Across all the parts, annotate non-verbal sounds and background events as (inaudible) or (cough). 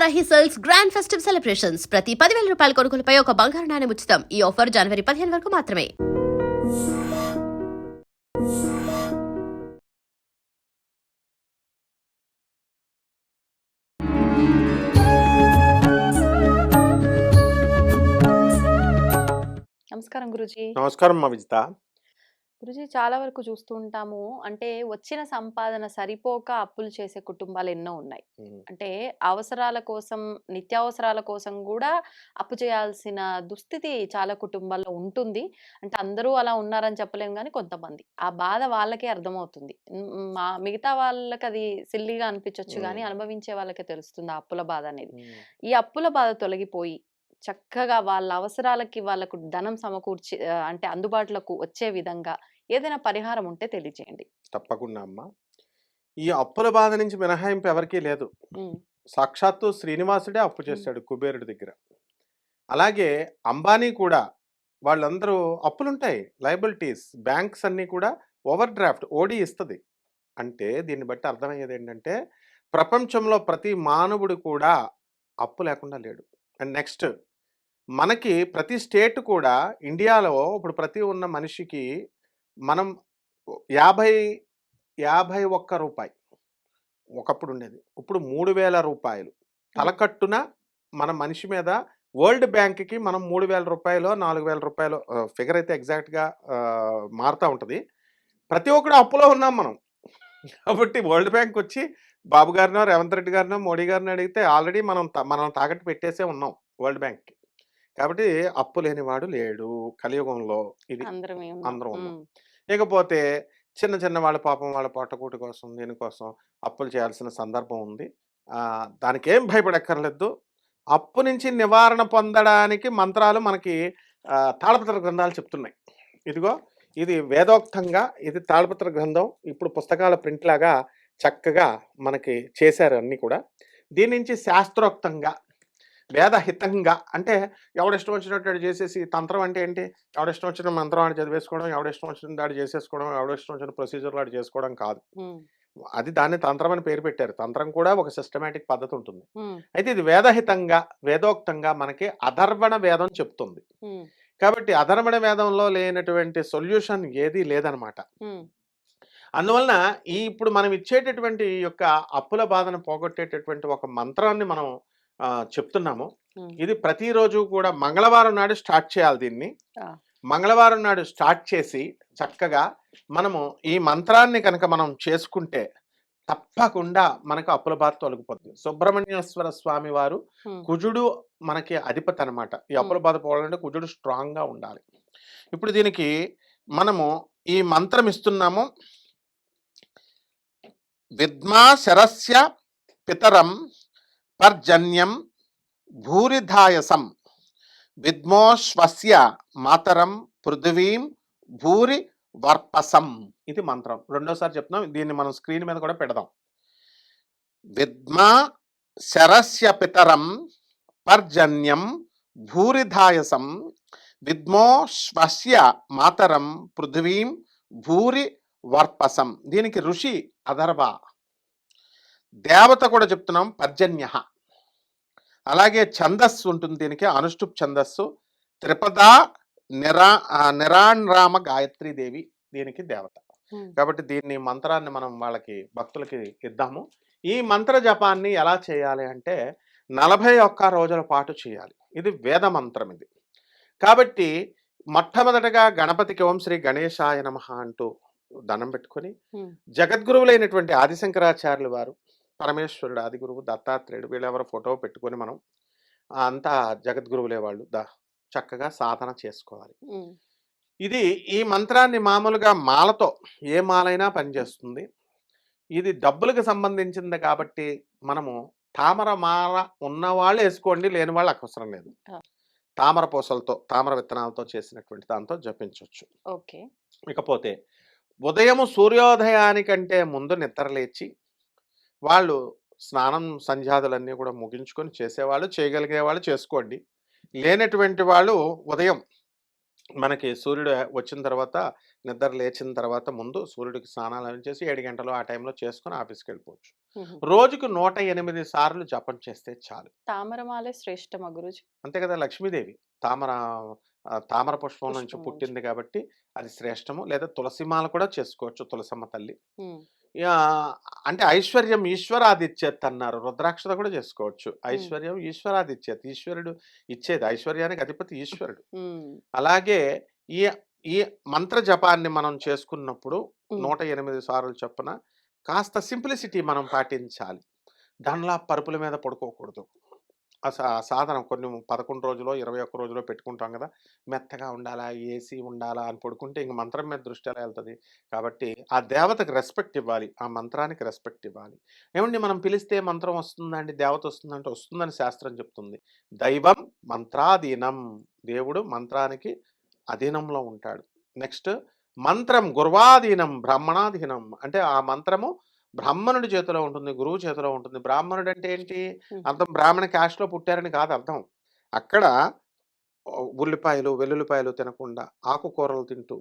Varahi sales grand festive celebrations. ప్రతి పదివేల రూపాయల కొనుగోలుపై ఒక బంగారు నాణెం ఉచితం. ఈ ఆఫర్ జనవరి పదిహేను వరకు మాత్రమే. నమస్కారం గురుజీ. నమస్కారం మా విజిత. గురుజీ చాలా వరకు చూస్తూ ఉంటాము. అంటే వచ్చిన సంపాదన సరిపోక అప్పులు చేసే కుటుంబాలు ఎన్నో ఉన్నాయి. అంటే అవసరాల కోసం నిత్యావసరాల కోసం కూడా అప్పు చేయాల్సిన దుస్థితి చాలా కుటుంబాల్లో ఉంటుంది. అంటే అందరూ అలా ఉన్నారని చెప్పలేము కానీ కొంతమంది. ఆ బాధ వాళ్ళకే అర్థమవుతుంది. మ్, మిగతా వాళ్ళకి అది సిల్లిగా అనిపించవచ్చు కానీ. అనుభవించే వాళ్ళకే తెలుస్తుంది ఆ అప్పుల బాధ అనేది. ఈ అప్పుల బాధ తొలగిపోయి చక్కగా వాళ్ళ అవసరాలకి వాళ్ళకు ధనం సమకూర్చి అంటే అందుబాటులోకి వచ్చే విధంగా ఏదైనా పరిహారం ఉంటే తెలియజేయండి. తప్పకుండా అమ్మా. ఈ అప్పుల బాధ నుంచి మినహాయింపు ఎవరికీ లేదు. సాక్షాత్తు శ్రీనివాసుడే అప్పు చేశాడు కుబేరుడి దగ్గర. అలాగే అంబానీ కూడా వాళ్ళందరూ అప్పులుంటాయి. లయబిలిటీస్ బ్యాంక్స్ అన్నీ కూడా ఓవర్ డ్రాఫ్ట్ ఓడి ఇస్తుంది. అంటే దీన్ని బట్టి అర్థమయ్యేది ఏంటంటే ప్రపంచంలో ప్రతి మానవుడు కూడా అప్పు లేకుండా లేడు. అండ్ నెక్స్ట్ మనకి ప్రతి స్టేట్ కూడా ఇండియాలో ఇప్పుడు ప్రతి ఉన్న మనిషికి మనం యాభై యాభై ఒక్క రూపాయి ఒకప్పుడు ఉండేది. ఇప్పుడు మూడు వేల రూపాయలు. తలకట్టున మన మనిషి మీద వరల్డ్ బ్యాంక్కి మనం మూడు వేల రూపాయలు నాలుగు వేల రూపాయలు ఫిగర్ అయితే ఎగ్జాక్ట్గా మారుతూ ఉంటుంది. ప్రతి ఒక్కడు అప్పులో ఉన్నాం మనం. కాబట్టి వరల్డ్ బ్యాంక్ వచ్చి బాబు గారినో రేవంత్ రెడ్డి గారినో మోడీ గారిని అడిగితే ఆల్రెడీ మనం త- మనం తాకట్టు పెట్టేసే ఉన్నాం వరల్డ్ బ్యాంక్కి. కాబట్టి అప్పు లేనివాడు లేడు. కలియుగంలో ఇది అందరమే అందరం ఉన్నాం. ఇకపోతే చిన్న చిన్న వాళ్ళ పాపం వాళ్ళ పొట్టకూటి కోసం దీనికోసం అప్పులు చేయాల్సిన సందర్భం ఉంది. ఆ, దానికి ఏం భయపడక్కర్లేదు. అప్పు నుంచి నివారణ పొందడానికి మంత్రాలు మనకి ఆ, తాళపత్ర గ్రంథాలు చెప్తున్నాయి. ఇదిగో ఇది వేదోక్తంగా ఇది తాళపత్ర గ్రంథం. ఇప్పుడు పుస్తకాల ప్రింట్ లాగా చక్కగా మనకి చేశారు అన్నీ కూడా. దీని నుంచి శాస్త్రోక్తంగా వేదహితంగా అంటే ఎవడిష్టం వచ్చినట్టు చేసేసి తంత్రం అంటే ఏంటి? ఎవడిష్టం వచ్చిన మంత్రం ఆడు చదివేసుకోవడం ఎవడిష్టం వచ్చిన దాడు చేసేసుకోవడం ఎవడిష్టం వచ్చిన ప్రొసీజర్ ఆడు చేసుకోవడం కాదు. అది దాన్ని తంత్రం అని పేరు పెట్టారు. తంత్రం కూడా ఒక సిస్టమేటిక్ పద్ధతి ఉంటుంది. అయితే ఇది వేదహితంగా వేదోక్తంగా మనకి అధర్వణ వేదం చెప్తుంది. కాబట్టి అధర్వణ వేదంలో లేనటువంటి సొల్యూషన్ ఏదీ లేదనమాట. అందువలన ఈ ఇప్పుడు మనం ఇచ్చేటటువంటి యొక్క అప్పుల బాధను పోగొట్టేటటువంటి ఒక మంత్రాన్ని మనం చెప్తున్నాము. ఇది ప్రతిరోజు కూడా మంగళవారం నాడు స్టార్ట్ చేయాలి దీన్ని. మంగళవారం నాడు స్టార్ట్ చేసి చక్కగా మనము ఈ మంత్రాన్ని కనుక మనం చేసుకుంటే తప్పకుండా మనకు అప్పుల బాధ తొలగిపోతుంది. సుబ్రహ్మణ్యేశ్వర స్వామి వారు కుజుడు మనకి అధిపతి అనమాట ఈ అప్పుల బాధ పోవాలంటే కుజుడు స్ట్రాంగ్గా ఉండాలి. ఇప్పుడు దీనికి మనము ఈ మంత్రం ఇస్తున్నాము. విద్మా శరస్య పితరం పర్జన్యం భూరిధాయసం విద్మోశ్వస్య మాతరం పృథివీం భూరి వర్పసం ఇది మంత్రం. రెండోసారి చెప్తున్నాం. దీన్ని మనం స్క్రీన్ మీద కూడా పెడదాం. విద్మా శరస్య పితరం పర్జన్యం భూరిధాయసం విద్మోశ్వస్య మాతరం పృథివీం భూరి వర్పసం దీనికి ఋషి అధర్వ దేవత కూడా చెప్తున్నాం పర్జన్య. అలాగే ఛందస్సు ఉంటుంది దీనికి అనుష్టుప్ ఛందస్సు. త్రిపద నిరా ఆ, నిరాణ్రామ గాయత్రీ దేవి దీనికి దేవత. కాబట్టి దీన్ని మంత్రాన్ని మనం వాళ్ళకి భక్తులకి ఇద్దాము. ఈ మంత్ర జపాన్ని ఎలా చేయాలి అంటే నలభై ఒక్క రోజుల పాటు చేయాలి. ఇది వేద మంత్రం ఇది. కాబట్టి మొట్టమొదటగా గణపతికి ఓం శ్రీ గణేశాయ నమ అంటూ దండం పెట్టుకొని జగద్గురువులైనటువంటి ఆదిశంకరాచార్యులు వారు పరమేశ్వరుడు ఆదిగురువు దత్తాత్రేయుడు వీళ్ళెవరు ఫోటో పెట్టుకొని మనం అంతా జగద్గురువులే వాళ్ళు. దా చక్కగా సాధన చేసుకోవాలి. ఇది ఈ మంత్రాన్ని మామూలుగా మాలతో ఏ మాలైనా పనిచేస్తుంది. ఇది డబ్బులకు సంబంధించింది కాబట్టి మనము తామర మాల ఉన్నవాళ్ళు వేసుకోండి లేని వాళ్ళు అవసరం లేదు. తామర పూసలతో తామర విత్తనాలతో చేసినటువంటి దాంతో జపించవచ్చు ఓకే. ఇకపోతే ఉదయం సూర్యోదయానికంటే ముందు నిద్ర లేచి వాళ్ళు స్నానం సంధ్యాదులన్నీ కూడా ముగించుకొని చేసేవాళ్ళు చేయగలిగే వాళ్ళు చేసుకోండి. లేనటువంటి వాళ్ళు ఉదయం మనకి సూర్యుడు వచ్చిన తర్వాత నిద్ర లేచిన తర్వాత ముందు సూర్యుడికి స్నానాలు చేసి ఏడు గంటలు ఆ టైంలో చేసుకొని ఆఫీస్కి వెళ్ళిపోవచ్చు. రోజుకు నూట ఎనిమిది సార్లు జపం చేస్తే చాలు. తామరమాలే శ్రేష్టమా గురుజీ? అంతే కదా లక్ష్మీదేవి. తామర తామర పుష్పం నుంచి. పుట్టింది కాబట్టి అది శ్రేష్టము. లేదా తులసిమాల కూడా చేసుకోవచ్చు తులసమ్మ తల్లి. అంటే ఐశ్వర్యం ఈశ్వరాదిత్యత్ అన్నారు రుద్రాక్షత కూడా చేసుకోవచ్చు. ఐశ్వర్యం ఈశ్వరాదిత్యత్. ఈశ్వరుడు ఇచ్చేది ఐశ్వర్యానికి అధిపతి ఈశ్వరుడు. అలాగే ఈ ఈ మంత్ర జపాన్ని మనం చేసుకున్నప్పుడు. నూట ఎనిమిది సార్లు చొప్పున కాస్త సింప్లిసిటీ మనం పాటించాలి. దానిలా పరుపుల మీద పడుకోకూడదు. సాధనం కొన్ని పదకొండు రోజులో ఇరవై ఒక్క రోజులో పెట్టుకుంటాం కదా! మెత్తగా ఉండాలా ఏసీ ఉండాలా అని పడుకుంటే ఇంక మంత్రం మీద దృష్టి ఎలా వెళ్తుంది? కాబట్టి ఆ దేవతకు రెస్పెక్ట్ ఇవ్వాలి. ఆ మంత్రానికి రెస్పెక్ట్ ఇవ్వాలి. ఏమండి మనం పిలిస్తే మంత్రం వస్తుందండి దేవత వస్తుందంటే వస్తుందని శాస్త్రం చెప్తుంది. దైవం మంత్రాధీనం. దేవుడు మంత్రానికి అధీనంలో ఉంటాడు. నెక్స్ట్ మంత్రం గుర్వాధీనం బ్రాహ్మణాధీనం. అంటే ఆ మంత్రము బ్రాహ్మణుడి చేతిలో ఉంటుంది గురువు చేతిలో ఉంటుంది. బ్రాహ్మణుడు అంటే ఏంటి. అర్థం బ్రాహ్మణ క్యాస్ట్లో పుట్టారని కాదు అర్థం. అక్కడ ఉల్లిపాయలు వెల్లుల్లిపాయలు తినకుండా ఆకుకూరలు తింటూ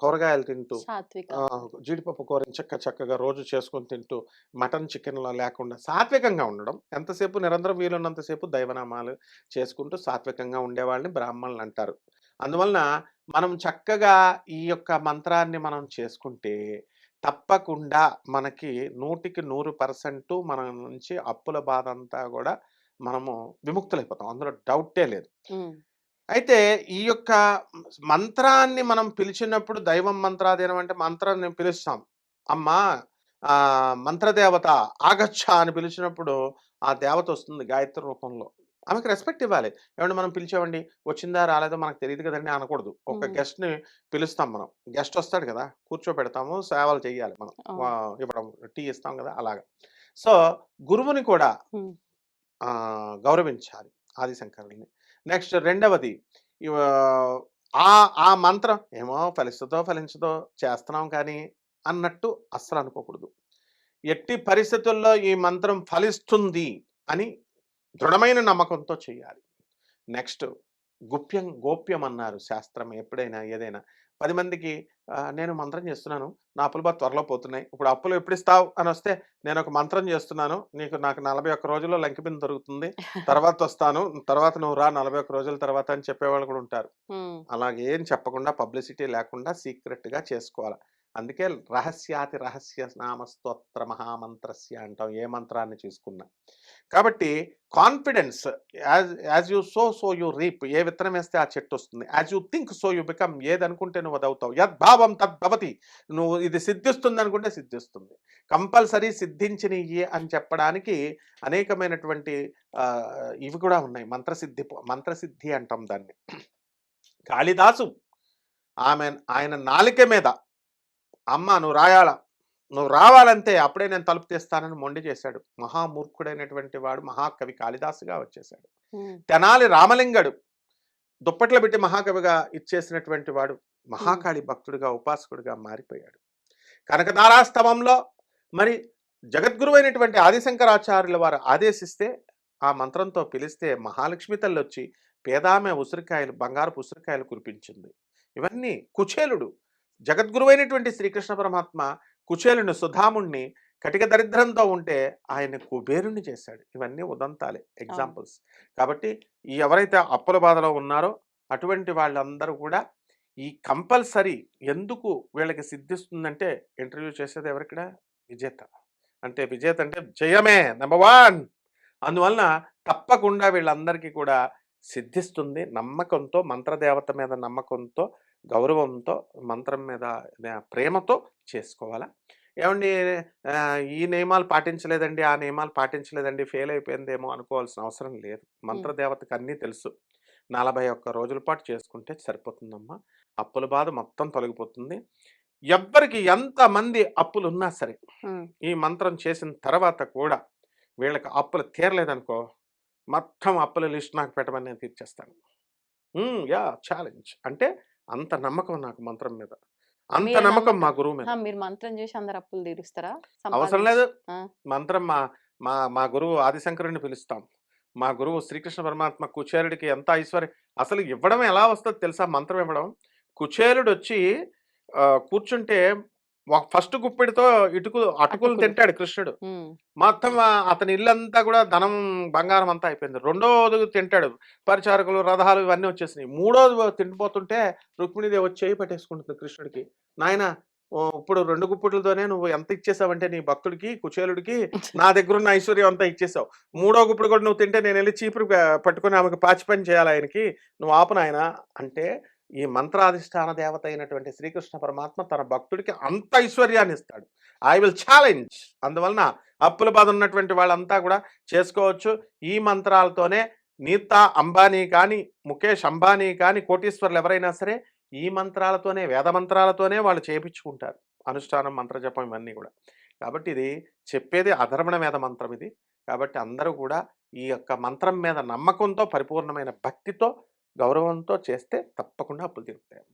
కూరగాయలు తింటూ జీడిపప్పు కూరని చక్క చక్కగా రోజు చేసుకొని తింటూ మటన్ చికెన్లో లేకుండా సాత్వికంగా ఉండడం. ఎంతసేపు నిరంతరం వీలున్నంతసేపు దైవనామాలు చేసుకుంటూ సాత్వికంగా ఉండేవాళ్ళని బ్రాహ్మణులు అంటారు. అందువలన మనం చక్కగా ఈ యొక్క మంత్రాన్ని మనం చేసుకుంటే తప్పకుండా మనకి నూటికి నూరు పర్సెంట్ మన నుంచి అప్పుల బాధ అంతా కూడా మనము విముక్తులైపోతాం. అందులో డౌటే లేదు. అయితే ఈ యొక్క మంత్రాన్ని మనం పిలిచినప్పుడు దైవం మంత్రాధీనం అంటే మంత్రాన్ని పిలుస్తాం. అమ్మా ఆ మంత్రదేవత ఆగచ్చ అని పిలిచినప్పుడు ఆ దేవత వస్తుంది గాయత్రి రూపంలో. ఆమెకు రెస్పెక్ట్ ఇవ్వాలి. ఏమంటే మనం పిలిచామండి? వచ్చిందా? రాలేదో? మనకు తెలియదు కదండి అనకూడదు. ఒక guest ని పిలుస్తాం మనం. గెస్ట్ వస్తాడు కదా! కూర్చోబెడతాము సేవలు చేయాలి మనం. ఇవ్వడం టీ ఇస్తాం కదా! అలాగా. సో గురువుని కూడా గౌరవించాలి ఆదిశంకరుల్ని. నెక్స్ట్ రెండవది ఆ ఆ మంత్రం ఏమో ఫలిస్తుందో ఫలించదో చేస్తున్నాం కానీ అన్నట్టు అస్సలు అనుకోకూడదు. ఎట్టి పరిస్థితుల్లో ఈ మంత్రం ఫలిస్తుంది అని దృఢమైన నమ్మకంతో చేయాలి నెక్స్ట్ గుప్యం గోప్యం అన్నారు శాస్త్రం ఎప్పుడైనా ఏదైనా. పది మందికి "ఆ, నేను మంత్రం చేస్తున్నాను. నా అప్పులు బాగా త్వరలో పోతున్నాయి. ఇప్పుడు అప్పులు ఎప్పుడు ఇస్తావు? అని వస్తే నేను ఒక మంత్రం చేస్తున్నాను. నీకు నాకు నలభై ఒక్క రోజుల్లో లంకిబిందు దొరుకుతుంది. (laughs) తర్వాత వస్తాను. తర్వాత నువ్వు రా నలభై ఒక్క రోజుల తర్వాత అని చెప్పేవాళ్ళు కూడా ఉంటారు. అలాగేం చెప్పకుండా పబ్లిసిటీ లేకుండా సీక్రెట్గా చేసుకోవాలి. అందుకే రహస్యాతి రహస్య నామ స్తోత్ర మహామంత్రస్య అంటాం. ఏ మంత్రాన్ని చూసుకున్నా. కాబట్టి confidence as as you sow so you reap ఏ విత్తనం వేస్తే ఆ చెట్టు వస్తుంది. As you think so you become ఏది అనుకుంటే నువ్వు అదవుతావు. యద్భావం తద్భవతి నువ్వు ఇది సిద్ధిస్తుంది అనుకుంటే సిద్ధిస్తుంది. కంపల్సరీ సిద్ధించినవి అని చెప్పడానికి అనేకమైనటువంటి ఇవి కూడా ఉన్నాయి. మంత్రసిద్ధి మంత్రసిద్ధి అంటాం దాన్ని. కాళిదాసు ఆమె ఆయన నాలిక మీద అమ్మ నువ్వు రాయాల? నువ్వు రావాలంటే అప్పుడే నేను తలుపు తీస్తానని మొండి చేశాడు. మహామూర్ఖుడైనటువంటి వాడు మహాకవి కాళిదాసుగా వచ్చేసాడు ఉమ్, తెనాలి రామలింగడు దుప్పట్లో పెట్టి మహాకవిగా ఇచ్చేసినటువంటి వాడు మహాకాళి భక్తుడిగా ఉపాసకుడిగా మారిపోయాడు. కనకదారాస్తవంలో మరి జగద్గురువైనటువంటి ఆదిశంకరాచార్యుల వారు ఆదేశిస్తే ఆ మంత్రంతో పిలిస్తే మహాలక్ష్మి తల్లి వచ్చి పేదామె ఉసిరికాయలు బంగారపు ఉసిరికాయలు కురిపించింది. ఇవన్నీ కుచేలుడు జగద్గురువైనటువంటి శ్రీకృష్ణ పరమాత్మ కుచేలుని సుధాముణ్ణి కటిక దరిద్రంతో ఉంటే ఆయన కుబేరుని చేశాడు. ఇవన్నీ ఉదంతాలే ఎగ్జాంపుల్స్. కాబట్టి ఎవరైతే అప్పుల బాధలో ఉన్నారో అటువంటి వాళ్ళందరూ కూడా ఈ కంపల్సరీ ఎందుకు వీళ్ళకి సిద్ధిస్తుందంటే ఇంటర్వ్యూ చేసేది ఎవరిక్కడ విజేత. అంటే విజేత అంటే జయమే నెంబర్ వన్. అందువలన తప్పకుండా వీళ్ళందరికీ కూడా సిద్ధిస్తుంది నమ్మకంతో మంత్రదేవత మీద నమ్మకంతో గౌరవంతో మంత్రం మీద ప్రేమతో చేసుకోవాలా? ఏమండి ఈ నియమాలు పాటించలేదండి ఆ నియమాలు పాటించలేదండి ఫెయిల్ అయిపోయిందేమో అనుకోవాల్సిన అవసరం లేదు. మంత్రదేవతకు అన్నీ తెలుసు. నలభై ఒక్క రోజుల పాటు చేసుకుంటే సరిపోతుందమ్మా. అప్పుల బాధ మొత్తం తొలగిపోతుంది. ఎవ్వరికి ఎంతమంది అప్పులు ఉన్నా సరే ఈ మంత్రం చేసిన తర్వాత కూడా వీళ్ళకి అప్పులు తీరలేదనుకో మొత్తం అప్పుల లిస్ట్ నాకు పెట్టమని నేను తీర్చేస్తాను. Yeah challenge. అంటే అంత నమ్మకం నాకు మంత్రం మీద. అంత నమ్మకం మా. గురువు మీద. మీరు మంత్రం చేసి అందరు అప్పులు తీరుస్తారా? అవసరం లేదు. మంత్రం మా మా మా గురువు ఆదిశంకరుని పిలుస్తాం. మా గురువు శ్రీకృష్ణ పరమాత్మ కుచేరుడికి ఎంత ఐశ్వర్యం అసలు ఇవ్వడం ఎలా వస్తుందో తెలుసా మంత్రం ఇవ్వడం? కుచేరుడు వచ్చి కూర్చుంటే ఫస్ట్ గుప్పిడితో ఇటుకు అటుకులు. తింటాడు కృష్ణుడు. మొత్తం అతని ఇల్లంతా కూడా ధనం బంగారం అంతా అయిపోయింది. రెండోది తింటాడు. పరిచారకులు రథాలు ఇవన్నీ వచ్చేసినాయి. మూడోది తిండిపోతుంటే రుక్మిణీదేవి వచ్చి చేయి పెట్టేసుకుంటుంది కృష్ణుడికి. నాయన ఇప్పుడు రెండు గుప్పిట్లతోనే నువ్వు ఎంత ఇచ్చేసావంటే నీ భక్తుడికి కుచేలుడికి నా దగ్గర ఉన్న ఐశ్వర్యం అంతా ఇచ్చేసావు. మూడో గుప్పుడు కూడా నువ్వు తింటే నేను వెళ్ళి చీపురు పట్టుకొని ఆమెకు పాచి పని చేయాలి ఆయనకి. నువ్వు ఆపు నాయన అంటే ఈ మంత్రాధిష్టాన దేవత అయినటువంటి శ్రీకృష్ణ పరమాత్మ తన భక్తుడికి అంత ఐశ్వర్యాన్ని ఇస్తాడు. ఐ విల్ ఛాలెంజ్ అందువలన అప్పుల బాధ ఉన్నటువంటి వాళ్ళంతా కూడా చేసుకోవచ్చు. ఈ మంత్రాలతోనే నీతా అంబానీ కానీ ముఖేష్ అంబానీ కానీ కోటీశ్వర్లు ఎవరైనా సరే ఈ మంత్రాలతోనే వేద మంత్రాలతోనే వాళ్ళు చేపించుకుంటారు. అనుష్ఠానం మంత్రజపం ఇవన్నీ కూడా. కాబట్టి ఇది చెప్పేది అధర్మణ వేద మంత్రం ఇది. కాబట్టి అందరూ కూడా ఈ యొక్క మంత్రం మీద నమ్మకంతో పరిపూర్ణమైన భక్తితో గౌరవంతో చేస్తే తప్పకుండా అప్పులు తీరుతాయి